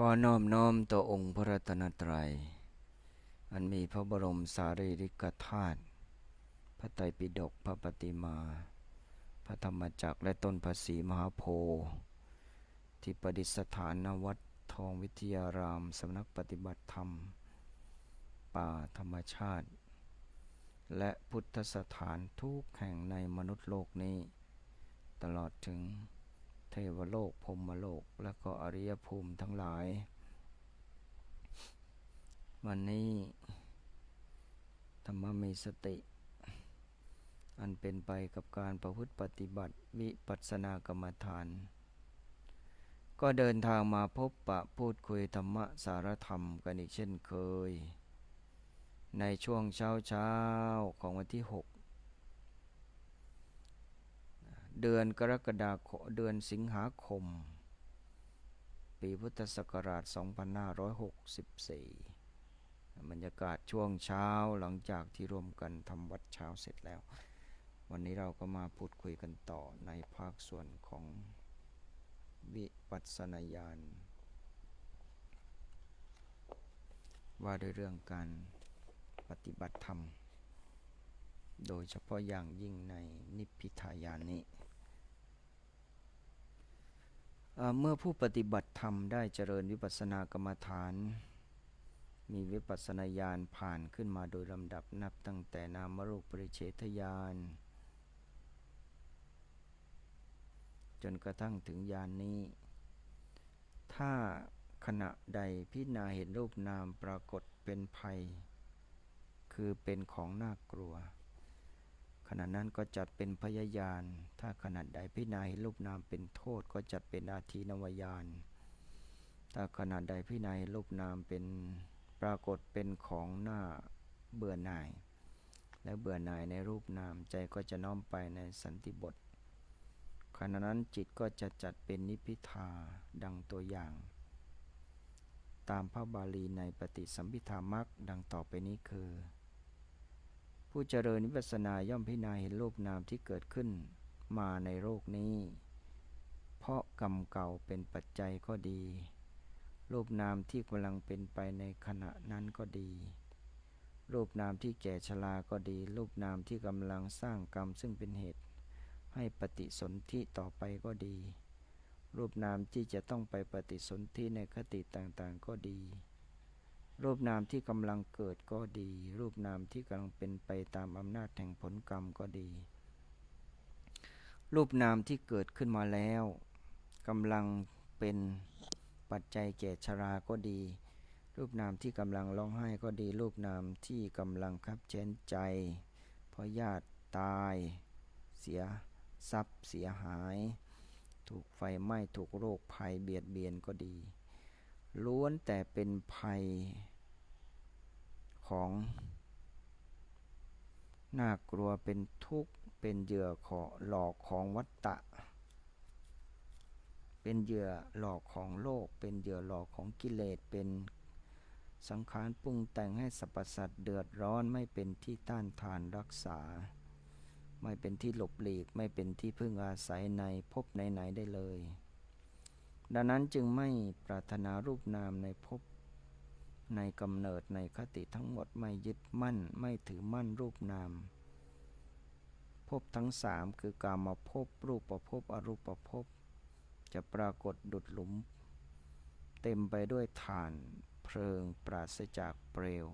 ขอน้อมน้อมต่อองค์พระรัตนตรัย อันมีพระบรมสารีริกธาตุ พระไตรปิฎก พระปฏิมา พระธรรมจักรและต้นภาษีมหาโพธิ์ที่ประดิษฐานณวัดทองวิทยาราม สำนักปฏิบัติธรรม ป่าธรรมชาติ และพุทธสถานทุกแห่งในมนุษย์โลกนี้ ตลอดถึง ทวโลกพรมโลก และก็อริยภูมิทั้งหลาย วันนี้ธรรมมีสติ อันเป็นไปกับการประพฤติปฏิบัติวิปัสสนากรรมฐาน ก็เดินทางมาพบปะพูดคุยธรรมะสารธรรมกันอีกเช่นเคย ในช่วงเช้าเช้าของวันที่ 6 เดือนกรกฎาคมเดือนสิงหาคม ปีพุทธศักราช 2564 บรรยากาศช่วงเช้าหลังจากที่รวมกันทำวัดเช้าเสร็จแล้ว วันนี้เราก็มาพูดคุยกันต่อในภาคส่วนของวิปัสสนาญาณว่าด้วยเรื่องการปฏิบัติธรรม โดยเฉพาะอย่างยิ่งในนิพพิทายานนี้ เมื่อผู้ปฏิบัติธรรมได้เจริญวิปัสสนากรรมฐาน มีวิปัสสนาญาณผ่านขึ้นมาโดยลำดับนับตั้งแต่นามรูปปริเฉทญาณจนกระทั่งถึงญาณนนี้ ถ้าขณะใดพิจารณาเห็นรูปนามปรากฏเป็นภัย คือเป็นของน่ากลัว ขณะนั้นก็จัดเป็นพยายาน ถ้าขณะใดพิจารณาเห็นรูปนามเป็นโทษก็จัดเป็นอาทีนวายาน ถ้าขณะใดพิจารณารูปนามเป็นปรากฏเป็นของหน้าเบื่อหน่าย และเบื่อหน่ายในรูปนามใจก็จะน้อมไปในสันติบท ขณะนั้นจิตก็จะจัดเป็นนิพพิทาดังตัวอย่าง ตามพระบาลีในปฏิสัมพิธามักดังต่อไปนี้คือ ผู้เจริญวิปัสสนาย่อมพิจารณาเห็นรูปนามที่เกิดขึ้น มาในโลกนี้ เพราะกรรมเก่าเป็นปัจจัยก็ดี รูปนามที่กำลังเป็นไปในขณะนั้นก็ดี รูปนามที่แก่ชราก็ดี รูปนามที่กำลังสร้างกรรมซึ่งเป็นเหตุ ให้ปฏิสนธิต่อไปก็ดี รูปนามที่จะต้องไปปฏิสนธิในคติต่างๆก็ดี รูปนามที่กำลังเกิดก็ดี รูปนามที่กำลังเป็นไปตามอำนาจแห่งผลกรรมก็ดี รูปนามที่เกิดขึ้นมาแล้วกำลังเป็นปัจจัยแก่ชราก็ดี รูปนามที่กำลังร้องไห้ก็ดี รูปนามที่กำลังคับเช้นใจเพราะญาติตาย เสียทรัพย์เสียหาย ถูกไฟไหม้ถูกโรคภัยเบียดเบียนก็ดี ล้วนแต่เป็นภัยของ น่ากลัวเป็นทุกข์ เป็นเหยื่อขอหลอกของวัตตะ เป็นเหยื่อหลอกของโลก เป็นเหยื่อหลอกของกิเลส เป็นสังขารปรุงแต่งให้สรรพสัตว์เดือดร้อนไม่เป็นที่ต้านทานรักษา ไม่เป็นที่หลบหลีก ไม่เป็นที่พึ่งอาศัยในภพไหนๆได้เลย ดังนั้นจึงไม่ปรารถนารูปนามในภพในกำเนิดในคติทั้งหมดไม่ยึดมั่นไม่ถือมั่นรูปนามภพทั้งสามคือกามาภพรูปประภพอรูปประภพจะปรากฏดุดหลุม เต็มไปด้วยฐานเพลิงปราศจากเปลว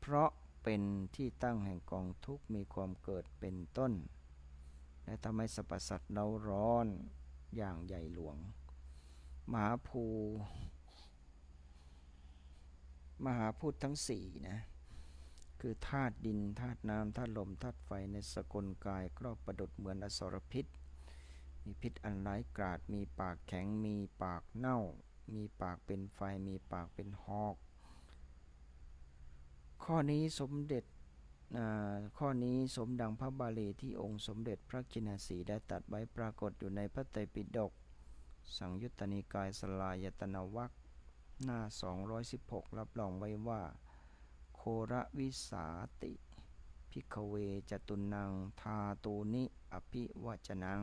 เพราะเป็นที่ตั้งแห่งกองทุกมีความเกิดเป็นต้น และทำให้สรรพสัตว์เราร้อน อย่างใหญ่หลวง มหาภู มหาพูดทั้งสี่นะ คือธาตุดินธาตุน้ำธาตุลมธาตุไฟในสกลกายครอบประดุดเหมือนอสรพิษ มีพิษอันร้ายกราด มีปากแข็งมีปากเน่า มีปากเป็นไฟมีปากเป็นหอก ข้อนี้สมเด็จ ข้อนี้สมดังพระบาลีที่องค์สมเด็จพระกินาสีได้ตัดไว้ปรากฏอยู่ในพระไตรปิฎกสังยุตตนิกายสลายตนาวัคหน้า 216 รับรองไว้ว่า โคระวิสาติ พิกเวจตุนัง ทาตูนิอภิวัจนัง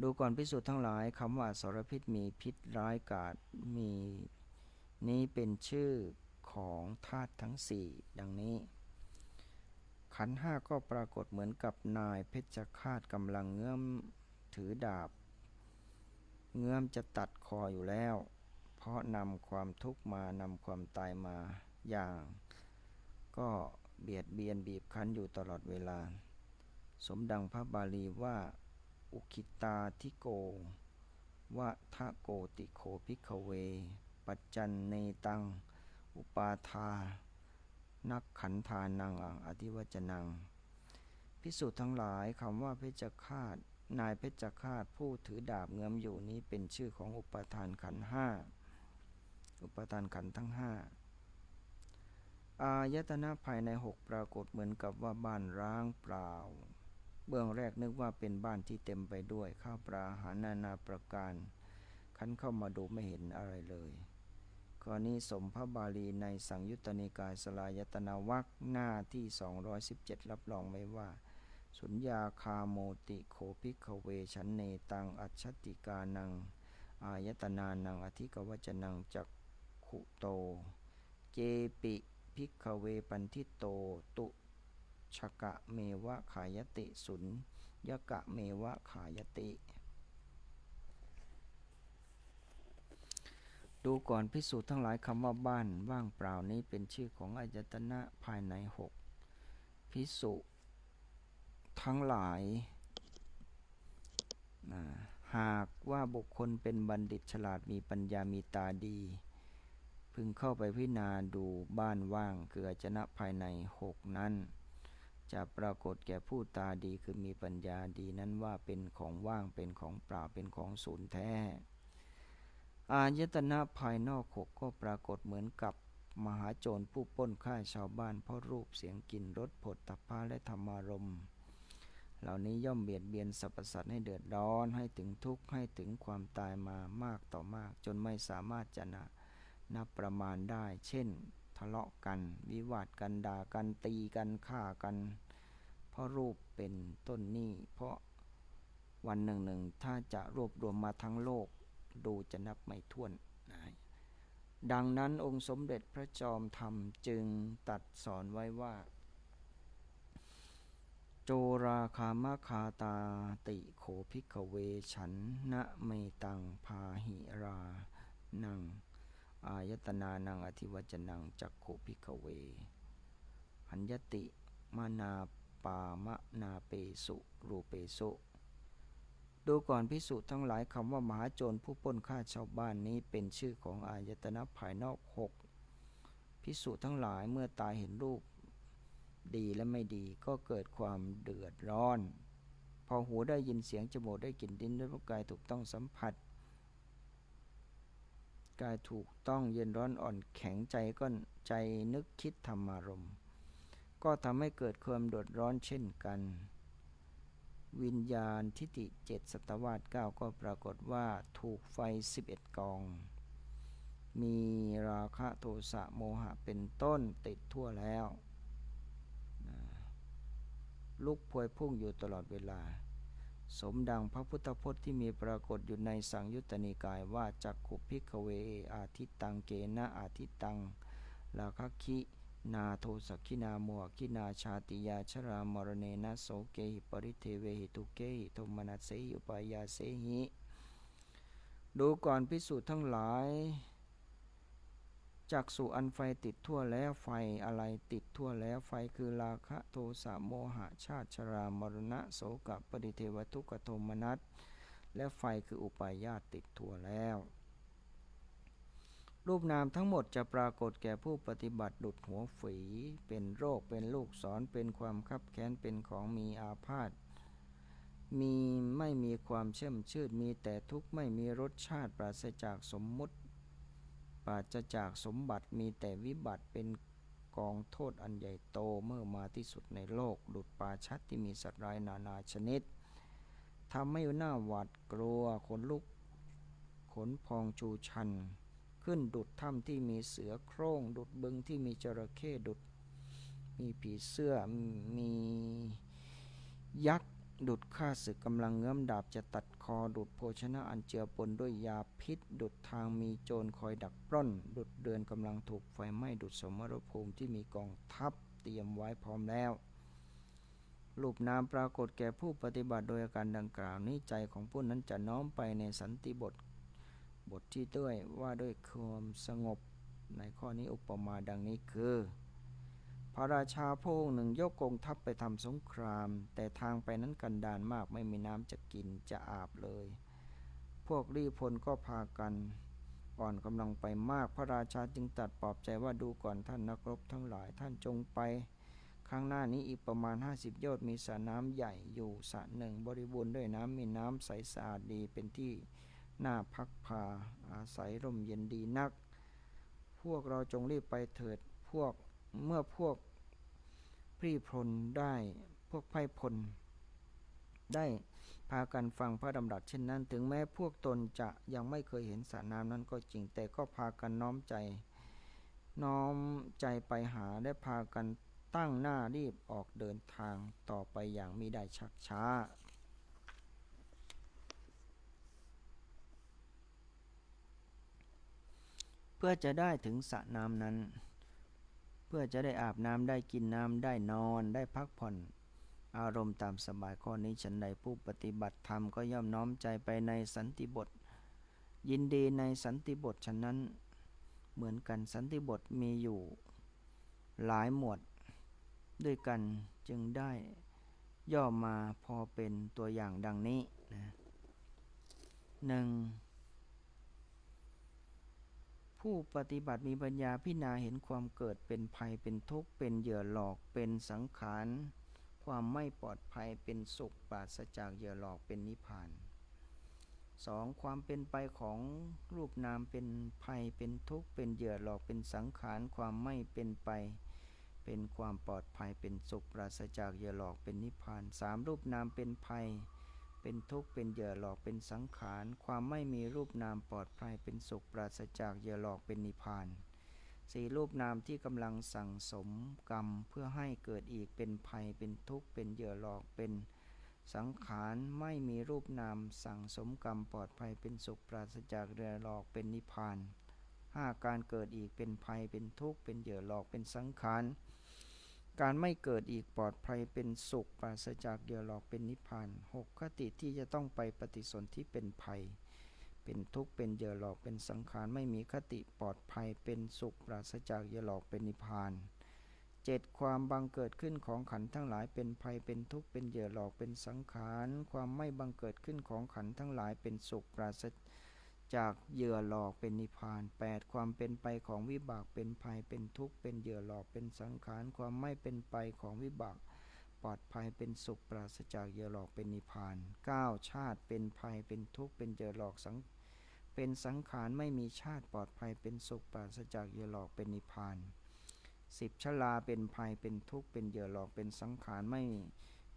ดูก่อนพิสูจน์ทั้งหลายคำว่าอสรพิษมีพิษร้ายกาจมีนี้เป็นชื่อ ของธาตุทั้งสี่ดังนี้ ขันห้าก็ปรากฏเหมือนกับนายเพชฌฆาตกำลังเงื้อมถือดาบ เงื้อมจะตัดคออยู่แล้ว เพราะนำความทุกข์มานำความตายมาอย่าง ก็เบียดเบียนบีบคั้นอยู่ตลอดเวลา สมดังพระบาลีว่าอุคิตาทิโกวะทะโกติโคพิกเว ปัจจันเนตัง อุปาทา นักขันธานังอังอธิวจนัง พิสูจน์ทั้งหลายคำว่าเพชฌฆาตนายเพชฌฆาตผู้ถือดาบเงื้อมอยู่นี้เป็นชื่อของอุปทานขันห้าอุปทานขันทั้งห้าอายตนะภายในหกปรากฏเหมือนกับว่าบ้านร้างเปล่า เบื้องแรกนึกว่าเป็นบ้านที่เต็มไปด้วยข้าวปลาอาหารนานาประการ คันเข้ามาดูไม่เห็นอะไรเลย กรณีสมพระบาลีในสังยุตตนิกายสลายตนาวักหน้าที่ 217 รับรองไว้ว่า สุญญาคาโมติโคภิกขเวชันเนตังอัจฉติกานัง อายตนานังอธิกวจนังจักขุโต เจปิภิกขเวปันทิโตตุชกะเมวะขายติสุญยกะเมวะขายติ ดูก่อนพิสูจน์ทั้งหลายคำว่าบ้านว่างเปล่านี้เป็นชื่อของอายตนะภายในหกพิสุทั้งหลาย หากว่าบุคคลเป็นบัณฑิตฉลาดมีปัญญามีตาดี พึงเข้าไปพิจารณาดูบ้านว่างคืออายตนะภายในหกนั้น จะปรากฏแก่ผู้ตาดีคือมีปัญญาดีนั้นว่าเป็นของว่างเป็นของเปล่าเป็นของศูนย์แท้ อายตนะภายนอกหกก็ปรากฏเหมือนกับมหาโจรผู้ป้นฆ่ายชาวบ้านเพราะรูปเสียงกลิ่นรสผลตภะและธรรมารมณ์เหล่านี้ย่อมเบียดเบียนสรรพสัตว์ให้เดือดร้อนให้ถึงทุกข์ให้ถึงความตายมามากต่อมาก จนไม่สามารถจะนับนับประมาณได้ เช่น ทะเลาะกัน วิวาทกันด่ากันตีกันฆ่ากัน เพราะรูปเป็นต้นนี้เพราะวันหนึ่งหนึ่งถ้าจะรวบรวมมาทั้งโลก ดูจะนับไม่ถ้วนนะดังนั้นองค์สมเด็จพระจอมธรรมจึงตัดสอนไว้ว่า โจราคามคาตาติโขพิกเวฉันนะเมตังพาหิรานัง อายตนานังอธิวัจนังจักโขพิกเว หัญญติมานาปามะนาเปสุรูเปสุ ดูก่อนพิสุทั้งหลายคำว่ามหาโจรผู้ปล้นฆ่าชาวบ้านนี้เป็นชื่อของอายตนะภายนอกหกพิสุทั้งหลายเมื่อตายเห็นรูปดีและไม่ดีก็เกิดความเดือดร้อน พอหูได้ยินเสียงจมูกได้กลิ่นดินด้วยกายถูกต้องสัมผัส กายถูกต้องเย็นร้อนอ่อนแข็งใจก็ใจนึกคิดธรรมารมก็ทำให้เกิดความเดือดร้อนเช่นกัน วิญญาณทิฏฐิเจ็ดสตวาสเก้าก็ปรากฏว่าถูกไฟ11กอง มีราคะโทสะโมหะเป็นต้นติดทั่วแล้วนะลุกพวยพุ่งอยู่ตลอดเวลา สมดังพระพุทธพจน์ที่มีปรากฏอยู่ในสังยุตตนิกายว่าจักขุพิกเวอาทิตตังเกนะอาทิตตังลาคะคิ นาโทสักขินาโมหคินาชาติยาชรามรเนนะโสเกหิปริเทเวหิตุเกหิโทมนัสเสหิอุปายาเสหิดูก่อนพิสูจน์ทั้งหลายจากสู่อันไฟติดทั่วแล้วไฟอะไรติดทั่วแล้วไฟคือราคะโทสะโมหะชาติชรามรณะโสกปริเทวทุกขโทมนัสและไฟคืออุปาญาตติดทั่วแล้ว รูปนามทั้งหมดจะปรากฏแก่ผู้ปฏิบัติดุดหัวฝี เป็นโรคเป็นลูกศรเป็นความคับแค้นเป็นของมีอาพาธมีไม่มีความเชื่อมชื่นมีแต่ทุกข์ไม่มีรสชาติปราศจากสมมุติ ปราศจากสมบัติมีแต่วิบัติเป็นกองโทษอันใหญ่โตเมื่อมาที่สุดในโลก ดุดปาชัดที่มีสัตว์ร้ายนานาชนิดทำให้หน้าหวาดกลัวขนลุกขนพองชูชัน ขึ้นดุดถ้ำที่มีเสือโคร่ง ดุดบึงที่มีจระเข้ดุด มีผีเสื้อมียักษ์ดุดข้าศึกกำลังเงื้อมดาบจะตัดคคอดุดโภชนะอันเจือปนด้วยยาพิษ ดุดทางมีโจรคอยดักปล้น ดุดเดือนกำลังถูกไฟไหม้ดุดสมรภูมิที่มีกองทัพเตรียมไว้พร้อมแล้วรูปนามปรากฏแก่ผู้ปฏิบัติโดยอาการดังกล่าวนี้ใจของผู้นั้นจะน้อมไปในสันติบท บทที่ด้วยว่าด้วยความสงบ ในข้อนี้อุปมาดังนี้คือ พระราชาพระองค์หนึ่งยกกองทัพไปทำสงคราม แต่ทางไปนั้นกันดานมากไม่มีน้ำจะกินจะอาบเลย พวกรีพลก็พากันอ่อนกำลังไปมากพระราชาจึงตัดปลอบใจว่าดูก่อนท่านนักรบทั้งหลายท่านจงไป ข้างหน้านี้อีกประมาณ 50 โยชน์มีสระน้ำใหญ่อยู่สระหนึ่งบริบูรณ์ด้วยน้ำมีน้ำใสสะอาดดีเป็นที่ น่าพักพาอาศัยร่มเย็นดีนัก พวกเราจงรีบไปเถิดพวกเมื่อพวกพรีพลได้พวกไพ่พล ได้พากันฟังพระดำรัสเช่นนั้น ถึงแม้พวกตนจะยังไม่เคยเห็นสระน้ำนั้นก็จริง แต่ก็พากันน้อมใจ น้อมใจไปหาและพากันตั้งหน้ารีบออกเดินทางต่อไปอย่างมิได้ชักช้า พื่อจะได้ถึงสระน้ำนั้น เพื่อจะได้อาบน้ำได้กินน้ำได้นอนได้พักผ่อน อารมณ์ตามสบายข้อนี้ฉันใดผู้ปฏิบัติธรรมก็ย่อมน้อมใจไปในสันติบท ยินดีในสันติบทฉะนั้น เหมือนกันสันติบทมีอยู่ หลายหมวด ด้วยกันจึงได้ย่อมาพอเป็นตัวอย่างดังนี้นะหนึ่ง ผู้ปฏิบัติมีปัญญาพิจารณาเห็นความเกิดเป็นภัยเป็นทุกข์เป็นเหยื่อหลอกเป็นสังขารความไม่ปลอดภัยเป็นสุขปราศจากเหยื่อหลอกเป็นนิพพานสองความเป็นไปของรูปนามเป็นภัยเป็นทุกข์เป็นเหยื่อหลอกเป็นสังขารความไม่เป็นไป เป็นความปลอดภัยเป็นสุขปราศจากเหยื่อหลอกเป็นนิพพานสามรูปนามเป็นภัย เป็นทุกข์เป็นเหยื่อหลอกเป็นสังขาร ความไม่มีรูปนามปลอดภัยเป็นสุขปราศจากเหยื่อหลอกเป็นนิพพานสี่รูปนามที่กำลังสั่งสมกรรมเพื่อให้เกิดอีกเป็นภัยเป็นทุกข์เป็นเหยื่อหลอกเป็นสังขารไม่มีรูปนามสั่งสมกรรมปลอดภัยเป็นสุขปราศจากเหยื่อหลอกเป็นนิพพานห้าการเกิดอีกเป็นภัยเป็นทุกข์เป็นเหยื่อหลอกเป็นสังขาร การไม่เกิดอีกปลอดภัยเป็นสุขปราศจากเหยื่อหลอกเป็นนิพพานหกคติที่จะต้องไปปฏิสนธิเป็นภัย เป็นทุกข์เป็นเหยื่อหลอกเป็นสังขารไม่มีคติปลอดภัยเป็นสุขปราศจากเหยื่อหลอกเป็นนิพพานเจ็ดความบังเกิดขึ้นของขันธ์ทั้งหลายเป็นภัยเป็นทุกข์เป็นเหยื่อหลอกเป็นสังขาร ความไม่บังเกิดขึ้นของขันธ์ทั้งหลายเป็นสุขปราศ จากเหยื่อหลอกเป็นนิพพาน 8. ความเป็นไปของวิบากเป็นภัยเป็นทุกข์เป็นเหยื่อหลอกเป็นสังขารความไม่เป็นไปของวิบาก ปลอดภัยเป็นสุขปราศจากเหยื่อหลอกเป็นนิพพาน 9. ชาติเป็นภัยเป็นทุกข์เป็นเหยื่อหลอกสังเป็นสังขารไม่มีชาติปลอดภัยเป็นสุขปราศจากเหยื่อหลอกเป็นนิพพาน 10. ชลาเป็นภัยเป็นทุกข์เป็นเหยื่อหลอกเป็นสังขารไม่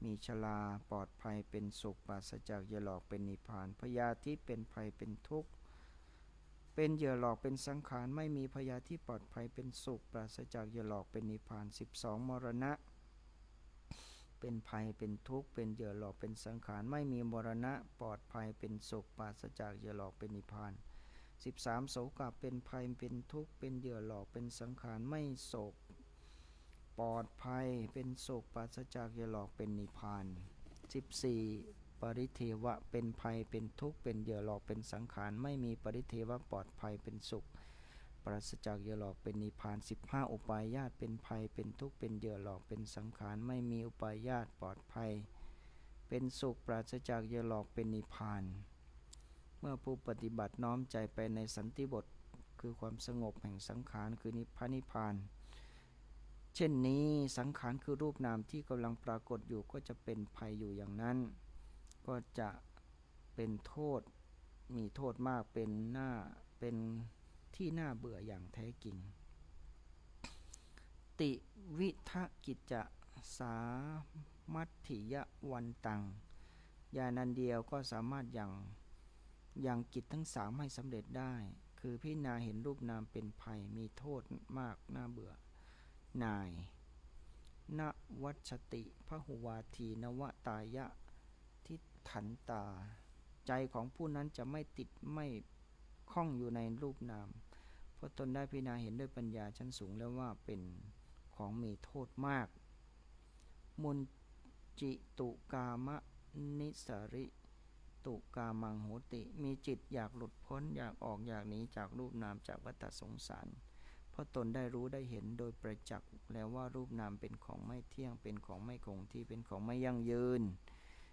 มีชลาปลอดภัยเป็นสุขปราศจากเหยื่อหลอกเป็นนิพพานพยาธิเป็นภัยเป็นทุกข์ เป็นเหยื่อหลอกเป็นสังขารไม่มีพยาที่ปลอดภัยเป็นสุข ปราศจากเหยื่อหลอกเป็นนิพพาน 12 มรณะ เป็นภัยเป็นทุกข์เป็นเหยื่อหลอกเป็นสังขารไม่มีมรณะ ปลอดภัยเป็นสุข ปราศจากเหยื่อหลอกเป็นนิพพาน 13 โศกเป็นภัยเป็นทุกข์เป็นเหยื่อหลอกเป็นสังขารไม่โศก ปลอดภัยเป็นสุขปราศจากเหยื่อหลอกเป็นนิพพาน 14 ปริเทวะเป็นภัยเป็นทุกข์เป็นเหยื่อหลอกเป็นสังขารไม่มีปริเทวะปลอดภัยเป็นสุข ปราศจากเหยื่อหลอกเป็นนิพพาน 15 อุปายาตเป็นภัยเป็นทุกข์เป็นเหยื่อหลอกเป็นสังขารไม่มีอุปายาตปลอดภัย เป็นสุขปราศจากเหยื่อหลอกเป็นนิพพาน เมื่อผู้ปฏิบัติน้อมใจไปในสันติบทคือความสงบแห่งสังขารคือนิพพานิพพาน เช่นนี้สังขารคือรูปนามที่กำลังปรากฏอยู่ก็จะเป็นภัยอยู่อย่างนั้น ก็จะเป็นโทษมีโทษมากเป็นหน้าเป็นที่น่าเบื่ออย่างแท้จริง ติวิทกิจจะสามัตถิยวันตังยานันเดียวก็สามารถอย่างอย่างกิจทั้งสามให้สำเร็จได้ คือพิจารณาเห็นรูปนามเป็นภัยมีโทษมากน่าเบื่อ นายนวัชติพหุวาทีนวตายะ ทันตา ใจของผู้นั้นจะไม่ติดไม่คล้องอยู่ในรูปนาม เพราะตนได้พิจารณาเห็นด้วยปัญญาชั้นสูงแล้วว่าเป็นของมีโทษมาก มุนจิตุกามะนิสริตุกามังโหติ มีจิตอยากหลุดพ้นอยากออกอยากหนีจากรูปนามจากวัฏสงสาร เพราะตนได้รู้ได้เห็นโดยประจักษ์แล้วว่ารูปนามเป็นของไม่เที่ยงเป็นของไม่คงที่เป็นของไม่ยั่งยืน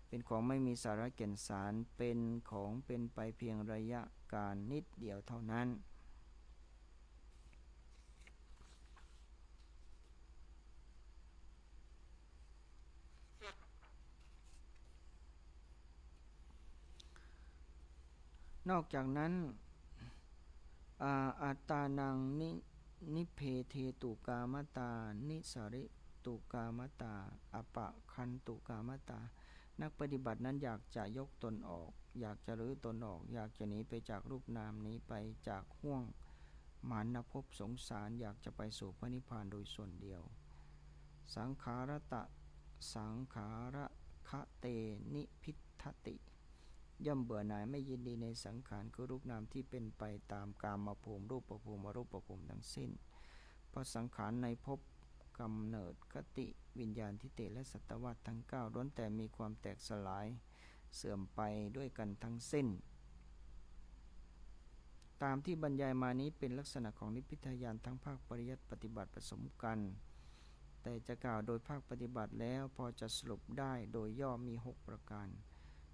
เป็นของไม่มีสาระแก่นสาร เป็นของเป็นไปเพียงระยะการนิดเดียวเท่านั้น นอกจากนั้นอาอัตตานังนินิเพเทตุกามตา นิสาริตุกามตา อปะคันตุกามตา นักปฏิบัตินั้นอยากจะยกตนออก อยากจะรื้อตนออก อยากจะหนีไปจากรูปนามนี้ไปจากห่วงหมานภพสงสารอยากจะไปสู่พระนิพพานโดยส่วนเดียว สังขารตะ สังขารคะเตนิพิทติ ย่อมเบื่อหน่ายไม่ยินดีในสังขารคือรูปนามที่เป็นไปตามกามมาภูมิรูปประภูมิรูปประภูมิทั้งสิ้นเพราะสังขารในภพ กำเนิดคติวิญญาณทิเตและสัตวัตทั้ง9ล้วนแต่มีความแตกสลายเสื่อมไปด้วยกันทั้งสิ้น ตามที่บรรยายมานี้เป็นลักษณะของนิพพิทายานทั้งภาคปริยัติปฏิบัติผสมกัน แต่จะกล่าวโดยภาคปฏิบัติแล้วพอจะสรุปได้โดยย่อมี 6 ประการ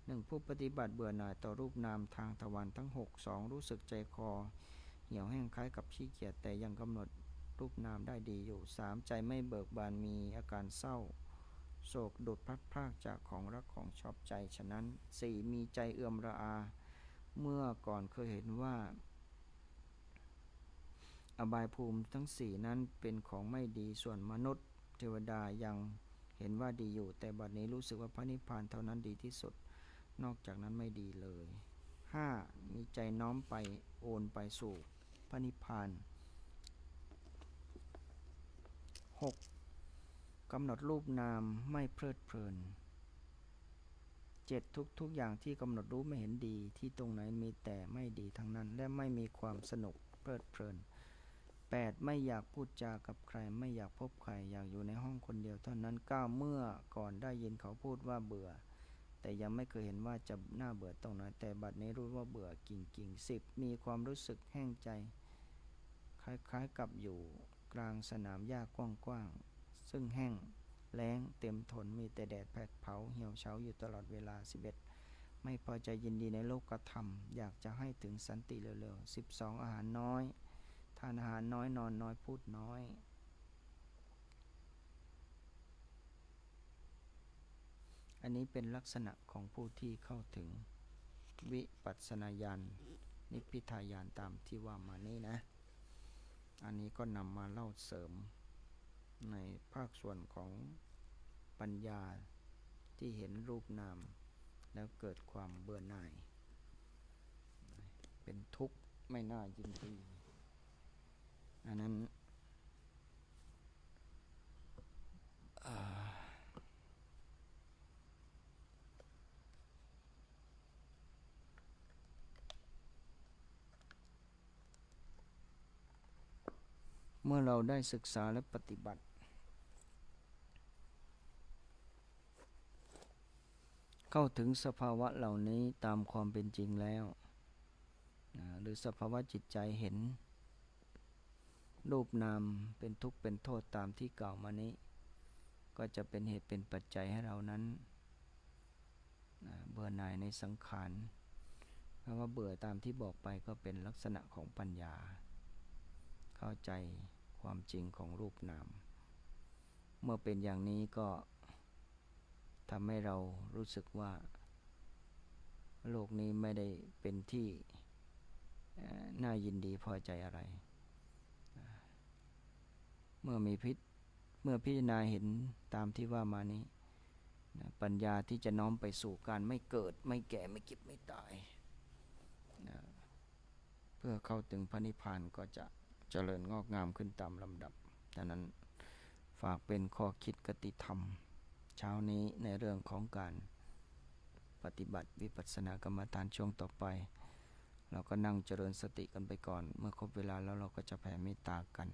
หนึ่งผู้ปฏิบัติเบื่อหน่ายต่อรูปนามทางทวารทั้ง 6 2 รู้สึกใจคอ เหี่ยวแห้งคล้ายกับขี้เกียจแต่ยังกำหนด รูปนามได้ดีอยู่ 3. ใจไม่เบิกบานมีอาการเศร้า โศกดุดพัดพรากจากของรักของชอบใจฉะนั้น 4. มีใจเอื่อมระอา เมื่อก่อนเคยเห็นว่า อบายภูมิทั้งสี่นั้นเป็นของไม่ดีส่วนมนุษย์ เทวดายังเห็นว่าดีอยู่ แต่บัดนี้รู้สึกว่าพระนิพพานเท่านั้นดีที่สุด นอกจากนั้นไม่ดีเลย 5. มีใจน้อมไปโอนไปสู่พระนิพพาน 6. กำหนดรูปนามไม่เพลิดเพลิน 7. ทุกทุกอย่างที่กำหนดรู้ไม่เห็นดีที่ตรงไหนมีแต่ไม่ดีทั้งนั้น และไม่มีความสนุกเพลิดเพลิน 8. ไม่อยากพูดจากับใคร ไม่อยากพบใครอยากอยู่ในห้องคนเดียวเท่านั้น 9. เมื่อก่อนได้ยินเขาพูดว่าเบื่อ แต่ยังไม่เคยเห็นว่าจะน่าเบื่อตรงไหนแต่บัดนี้รู้ว่าเบื่อกิ่งกิ่งสิบมีความรู้สึกแห้งใจ คล้ายๆกับอยู่ กลางสนามหญ้ากว้างๆ ซึ่งแห้งแล้งเต็มทนมีแต่แดดแผดเผาเหี่ยวเฉาอยู่ตลอดเวลา 11 ไม่พอใจยินดีในโลกธรรม อยากจะให้ถึงสันติเร็วๆ 12 อาหารน้อย ทานอาหารน้อยนอนน้อยพูดน้อย อันนี้เป็นลักษณะของผู้ที่เข้าถึงวิปัสสนาญาณนิพพิทายานตามที่ว่ามานี้นะ อันนี้ก็นำมาเล่าเสริม ในภาคส่วนของปัญญาที่เห็นรูปนาม แล้วเกิดความเบื่อหน่าย เป็นทุกข์ไม่น่ายินดีอันนั้นอ่า เมื่อเราได้ศึกษาและปฏิบัติ เข้าถึงสภาวะเหล่านี้ตามความเป็นจริงแล้ว หรือสภาวะจิตใจเห็น รูปนามเป็นทุกข์เป็นโทษตามที่กล่าวมานี้ ก็จะเป็นเหตุเป็นปัจจัยให้เรานั้น เบื่อหน่ายในสังขารเพราะว่าเบื่อตามที่บอกไปก็เป็นลักษณะของปัญญา เข้าใจความจริงของรูปนาม เมื่อเป็นอย่างนี้ก็ทำให้เรารู้สึกว่า โลกนี้ไม่ได้เป็นที่น่ายินดีพอใจอะไร เมื่อมีพิษเมื่อพิจารณาเห็นตามที่ว่ามานี้ปัญญาที่จะน้อมไปสู่การไม่เกิด ไม่แก่ไม่เก็บไม่ตาย เพื่อเข้าถึงพระนิพพานก็จะ เจริญงอกงามขึ้นตามลำดับดังนั้นฝากเป็นข้อคิดกติธรรม เช้านี้ในเรื่องของการปฏิบัติวิปัสสนากรรมฐานช่วงต่อไป เราก็นั่งเจริญสติกันไปก่อน เมื่อครบเวลาแล้วเราก็จะแผ่เมตตากัน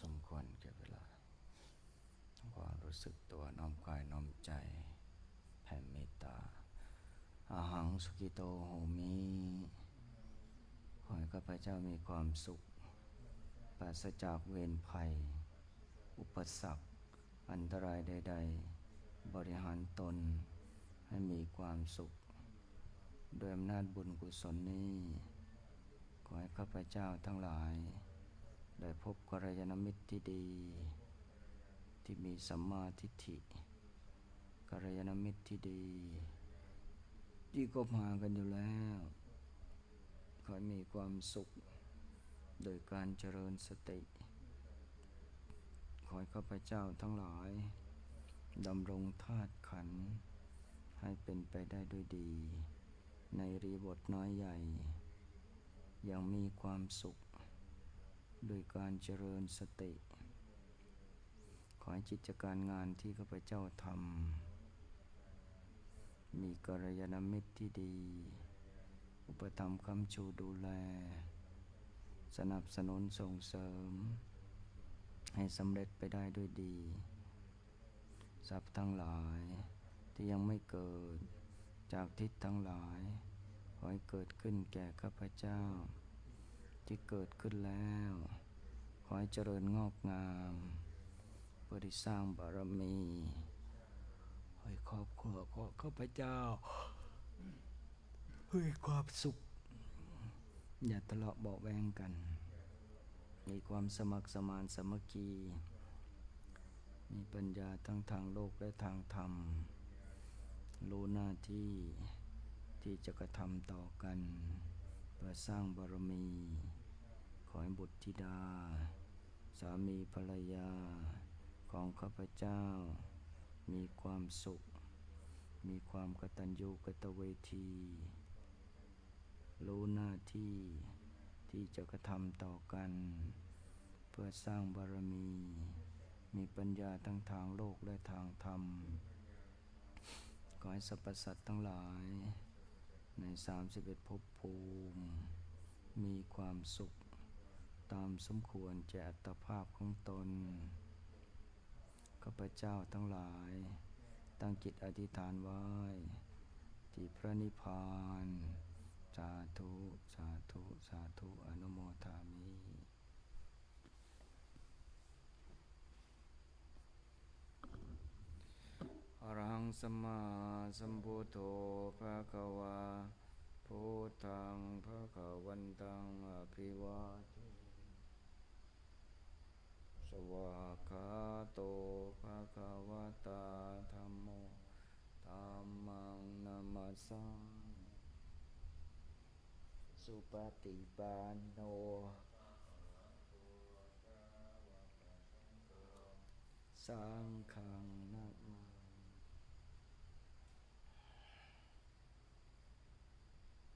สมควรแก่เวลาความรู้สึกตัวน้อมกายน้อมใจ แผ่เมตตาอาหังสุกิโตโหมิขอให้ข้าพเจ้ามีความสุขปราศจากเวรภัย อุปสรรค อันตรายใด ๆ บริหารตนให้มีความสุข ด้วยอำนาจบุญกุศลนี้ ขอให้ข้าพเจ้าทั้งหลาย ได้พบกัลยาณมิตรที่ดี ที่มีสัมมาทิฏฐิกัลยาณมิตรที่ดี ที่ก็มากันอยู่แล้ว ขอให้มีความสุข โดยการเจริญสติ ขอให้ข้าพเจ้าทั้งหลายดำรงธาตุขัน ให้เป็นไปได้ด้วยดี ในรีบทน้อยใหญ่ย่างมีความสุข โดยการเจริญสติ ขอให้กิจการงานที่ข้าพเจ้าทำมีกัลยาณมิตรที่ดี อุปถัมคำชูดูแล สนับสนุนส่งเสริม ให้สำเร็จไปได้ด้วยดี ทรัพย์ทั้งหลายที่ยังไม่เกิดจากทิศทั้งหลาย ขอให้เกิดขึ้นแก่ข้าพเจ้า ที่เกิดขึ้นแล้ว ขอให้เจริญงอกงามเพื่อที่สร้างบารมีให้ครอบครัวของข้าพเจ้าให้ความสุข อย่าทะเลาะเบาะแวงกัน มีความสมัครสมานสมัคคี มีปัญญาทั้งทางโลกและทางธรรม รู้หน้าที่ที่จะกระทำต่อกัน เพื่อสร้างบารมี ให้บุตรธิดา สามีภรรยาของข้าพเจ้า มีความสุข มีความกตัญญูกตเวที รู้หน้าที่ที่จะกระทำต่อกัน เพื่อสร้างบารมี มีปัญญาทั้งทางโลกและทางธรรมขอให้สรรพสัตว์ทั้งหลาย ใน 31ภพภูมิ มีความสุข ตามสมควรแก่อัตภาพของตนข้าพเจ้าทั้งหลาย ตั้งจิตอธิษฐานไว้ ที่พระนิพพาน สาธุ สาธุ สาธุ อนุโมทามิอรังสมาสัมพุทโธภะคะวาพุทธังภะคะวันตังอภิวาท สวากาโตภะคะวะตาธรรมโมธรรมังนามาสังสุปฏิปันโนสังฆัง